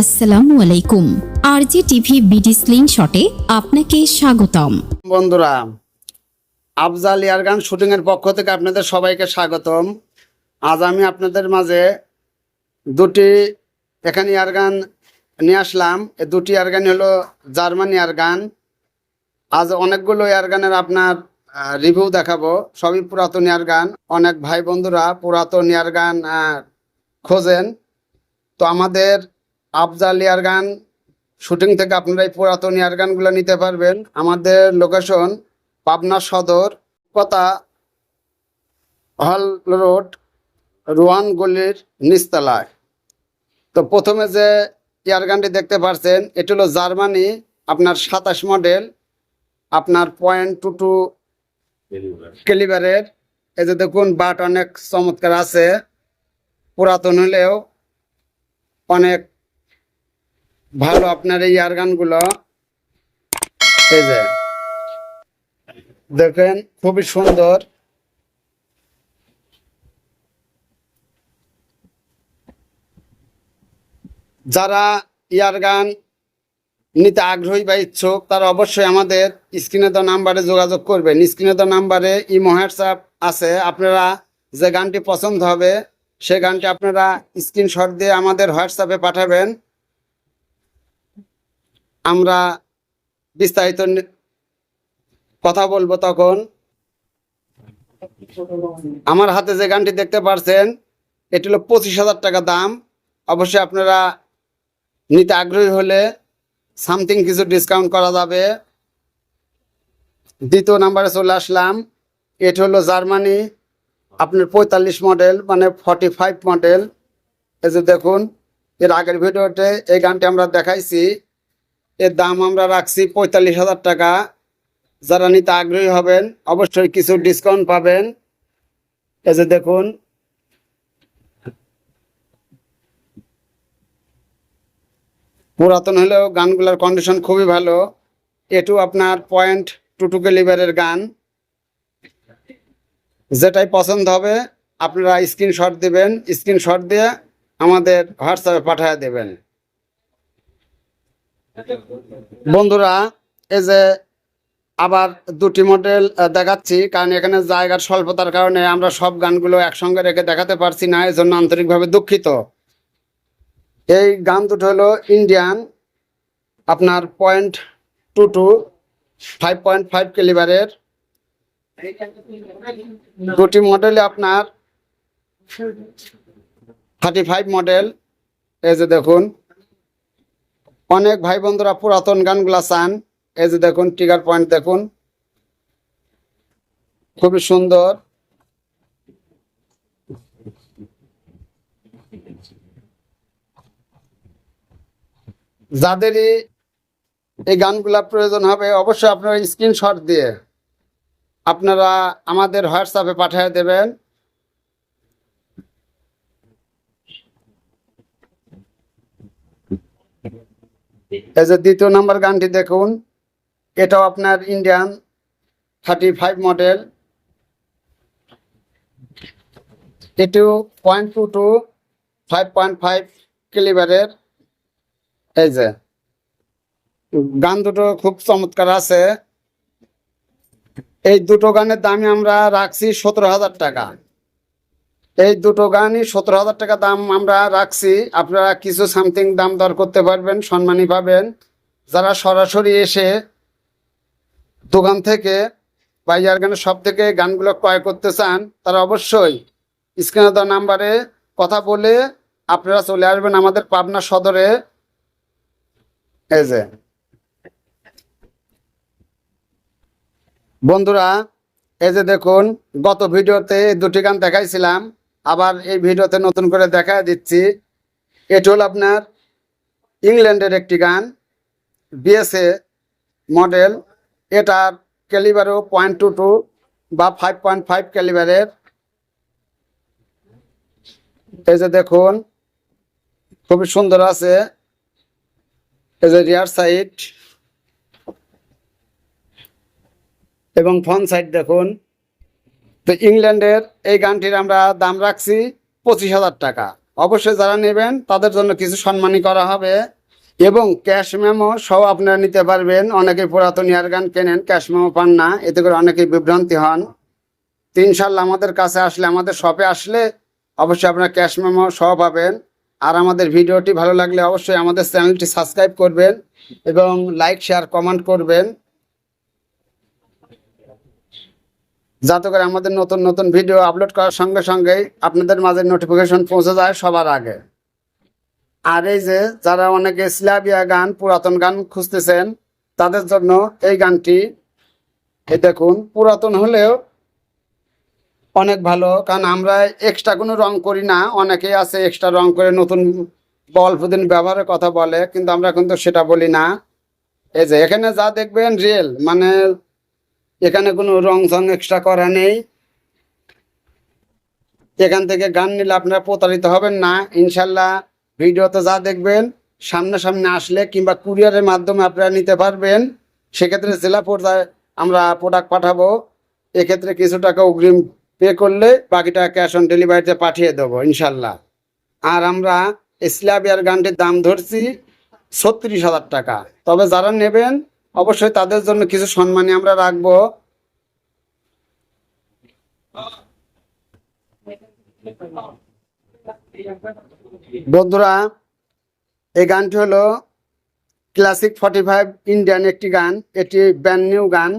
আসসালামু আলাইকুম। আরজি TV BD sling শটে আপনাকে স্বাগতম। বন্ধুরা, আফজাল ইয়ারগান শুটিংয়ের পক্ষ থেকে আপনাদের সবাইকে স্বাগতম। আজ আমি আপনাদের মাঝে দুটি এখানে ইয়ারগান নিয়ে আসলাম। এই দুটি ইয়ারগান হলো জার্মান ইয়ারগান। আজ অনেকগুলো ইয়ারগানের আপনার রিভিউ দেখাবো। সবই পুরাতন ইয়ারগান। অনেক ভাই বন্ধুরা পুরাতন ইয়ারগান খোঁজেন। তো আমাদের আফজাল ইয়ার গান, শুটিং থেকে আপনারা এই পুরাতন ইয়ার গানগুলো নিতে পারবেন। আমাদের লোকেশন পাবনা সদর কথা হল রোড, রোয়ান গলির নিচতলায়। তো প্রথমে যে ইয়ার গানটি দেখতে পাচ্ছেন এটি হলো জার্মানি, আপনার সাতাশ মডেল, আপনার পয়েন্ট টু টু ক্যালিবারের। এই যে দেখুন, বাট অনেক চমৎকার আছে। পুরাতন হলেও অনেক ভালো আপনার এই ইয়ারগানগুলো এই যে, দেখেন, খুবই সুন্দর। যারা ইয়ার গান নিতে আগ্রহী বা ইচ্ছুক, তারা অবশ্যই আমাদের স্ক্রিনে দেওয়া নাম্বারে যোগাযোগ করবেন। স্ক্রিনে দেওয়া নাম্বারে ইমো, হোয়াটসঅ্যাপ আছে। আপনারা যে গানটি পছন্দ হবে, সে গানটি আপনারা স্ক্রিনশট দিয়ে আমাদের হোয়াটসঅ্যাপে পাঠাবেন। আমরা বিস্তারিত কথা বলব তখন। আমার হাতে যে গানটি দেখতে পারছেন, এটি হলো পঁচিশ হাজার টাকা দাম। অবশ্যই আপনারা নিতে আগ্রহী হলে সামথিং কিছু ডিসকাউন্ট করা যাবে। দ্বিতীয় নাম্বারে চলে আসলাম। এটি হলো জার্মানি, আপনার পঁয়তাল্লিশ মডেল মানে ফর্টি ফাইভ মডেল এই যে দেখুন, এর আগের ভিডিওতে এই গানটি আমরা দেখাইছি। এর দাম আমরা রাখছি পঁয়তাল্লিশ হাজার টাকা। যারা নিতে আগ্রহী হবেন, অবশ্যই কিছু ডিসকাউন্ট পাবেন। এই যে দেখুন। পুরাতন হলেও গানগুলোর কন্ডিশন খুবই ভালো। এটু আপনার পয়েন্ট টু টু লিভারের গান। যেটাই পছন্দ হবে, আপনারা স্ক্রিনশট দিবেন। স্ক্রিনশট দিয়ে আমাদের হোয়াটসঅ্যাপে পাঠিয়ে দেবেন। বন্ধুরা, এই যে আবার দুটি মডেল দেখাচ্ছি, কারণ এখানে জায়গার স্বল্পতার কারণে আমরা সব গানগুলো একসঙ্গে রেখে দেখাতে পারছি না এই জন্য আন্তরিকভাবে দুঃখিত। এই গান দুটো হলো ইন্ডিয়ান আপনার point two two five point five ক্যালিবারের দুটি মডেলে আপনার থার্টি ফাইভ মডেল এই যে দেখুন। অনেক ভাই বন্ধুরা পুরাতন গানগুলা চান। এই যে দেখুন টিগার পয়েন্ট দেখুন। খুবই সুন্দর। যাদেরই এই গানগুলা প্রয়োজন হবে, অবশ্যই আপনারা স্ক্রিনশট দিয়ে আপনারা আমাদের হোয়াটসঅ্যাপে পাঠিয়ে দেবেন। এই যে দ্বিতীয় নাম্বার গানটি দেখুন, এটাও আপনার ইন্ডিয়ান থার্টি ফাইভ মডেল এটিও point two two five point five কিলিবারের এই যে, গান দুটো খুব চমৎকার আছে। এই দুটো গানের দামই আমরা রাখছি সতেরো হাজার টাকা। এই দুটো গানই সতেরো হাজার টাকা দাম আমরা রাখছি। আপনারা কিছু সামথিং দাম দর করতে পারবেন সম্মানী পাবেন। যারা সরাসরি এসে দোকান থেকে বা ইয়ারগানের সব থেকে গানগুলো ক্রয় করতে চান, তারা অবশ্যই স্ক্রিনে দেওয়া নাম্বারে কথা বলে আপনারা চলে আসবেন আমাদের পাবনা সদরে। এই যে। বন্ধুরা, এই যে দেখুন, গত ভিডিওতে দুটি গান দেখাইছিলাম। আবার এই ভিডিওতে নতুন করে দেখা দিচ্ছি। এটি হল আপনার ইংল্যান্ডের একটি গান, বিএসএ মডেল। এটার ক্যালিবারও পয়েন্ট টু টু বা ফাইভ পয়েন্ট ফাইভ ক্যালিবারের এই যে দেখুন, খুবই সুন্দর আছে। এই যে রিয়ার সাইড এবং ফ্রন্ট সাইড দেখুন। তো ইংল্যান্ডের এই গানটির আমরা দাম রাখছি পঁচিশ হাজার টাকা। অবশ্যই যারা নেবেন, তাদের জন্য কিছু সম্মানী করা হবে। এবং ক্যাশ মেমো সহ আপনারা নিতে পারবেন। অনেকে পুরাতন ইয়ার গান কেনেন, ক্যাশ মেমো পান না। এতে করে অনেকেই বিভ্রান্তি হন। তো ইনশাল্লাহ আমাদের কাছে আসলে, আমাদের শপে আসলে অবশ্যই আপনারা ক্যাশ মেমো সহ পাবেন। আর আমাদের ভিডিওটি ভালো লাগলে অবশ্যই আমাদের চ্যানেলটি সাবস্ক্রাইব করবেন এবং লাইক, শেয়ার, কমেন্ট করবেন। যাতে করে আমাদের নতুন নতুন ভিডিও আপলোড করার সঙ্গে সঙ্গেই আপনাদের মাঝে নোটিফিকেশন পৌঁছে যায় সবার আগে। আর এই যে যারা অনেকে স্ল্যাবিয়া গান, পুরাতন গান খুঁজতেছেন, তাদের জন্য এই গানটি, এই দেখুন, পুরাতন হলেও অনেক ভালো। কারণ আমরা এক্সট্রা কোনো রং করি না, অনেকেই আছে এক্সট্রা রং করে নতুন বল দিন ব্যবহারের কথা বলে, কিন্তু আমরা কিন্তু সেটা বলি না। এই যে এখানে যা দেখবেন রিয়েল মানে এখানে কোনো রং সং এক্সট্রা করা নেই। এখান থেকে গান নিলে আপনারা প্রতারিত হবেন না। ইনশাল্লাহ ভিডিওতে যা দেখবেন সামনে সামনে আসলে কিংবা কুরিয়ারের মাধ্যমে আপনারা নিতে পারবেন। সেক্ষেত্রে জেলা পর্যায়ে আমরা প্রোডাক্ট পাঠাবো। এক্ষেত্রে কিছু টাকা অগ্রিম পে করলে বাকিটা ক্যাশ অন ডেলিভারিতে পাঠিয়ে দেবো, ইনশাল্লাহ। আর আমরা স্ল্যাবিয়ার গানটির দাম ধরছি ছত্রিশ হাজার টাকা। তবে যারা নেবেন অবশ্যই তাদের জন্য কিছু সম্মানী আমরা রাখব। বন্ধুরা, এই গানটি হলো ক্লাসিক ফর্টি ফাইভ ইন্ডিয়ান একটি গান, এটি ব্র্যান্ড নিউ গান।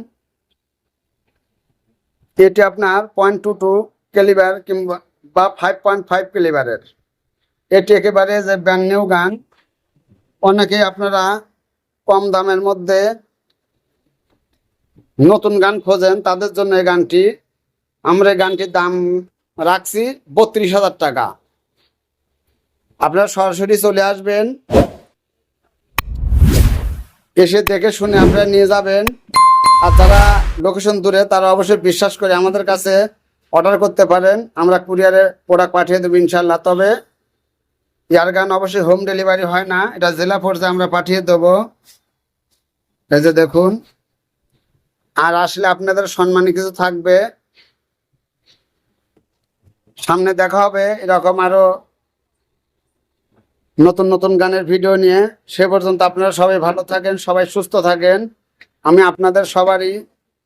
এটি আপনার পয়েন্ট টু টু ক্যালিবার কিংবা বা ফাইভ পয়েন্ট ফাইভ ক্যালিবারের এটি একেবারে যে ব্র্যান্ড নিউ গান, অনেকেই আপনারা কম দামের মধ্যে নতুন গান খোঁজেন, তাদের জন্য এই গানটি, আমরা এই গানটির দাম রাখছি বত্রিশ হাজার টাকা। আপনারা সরাসরি চলে আসবেন। এসে দেখে শুনে আপনারা নিয়ে যাবেন। আর যারা লোকেশন দূরে, তারা অবশ্যই বিশ্বাস করে আমাদের কাছে অর্ডার করতে পারেন। আমরা কুরিয়ারে প্রোডাক্ট পাঠিয়ে দেবো ইনশাল্লাহ তবে ইয়ার গান অবশ্যই হোম ডেলিভারি হয় না। এটা জেলা পর্যায়ে আমরা পাঠিয়ে দেবো। এই যে দেখুন। আর আসলে আপনাদের সম্মানী কিছু থাকবে। সামনে দেখা হবে এরকম আরও নতুন নতুন গানের ভিডিও নিয়ে। সে পর্যন্ত আপনারা সবাই ভালো থাকেন, সবাই সুস্থ থাকেন। আমি আপনাদের সবারই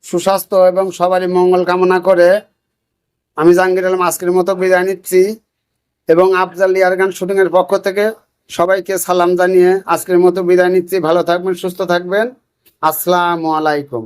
সুস্বাস্থ্য এবং সবারই মঙ্গল কামনা করে আমি জাহাঙ্গীর আলম আজকের মতো বিদায় নিচ্ছি এবং আফজাল ইয়ার গান শুটিংয়ের পক্ষ থেকে সবাইকে সালাম জানিয়ে আজকের মতো বিদায় নিচ্ছি। ভালো থাকবেন, সুস্থ থাকবেন। আসসালামু আলাইকুম।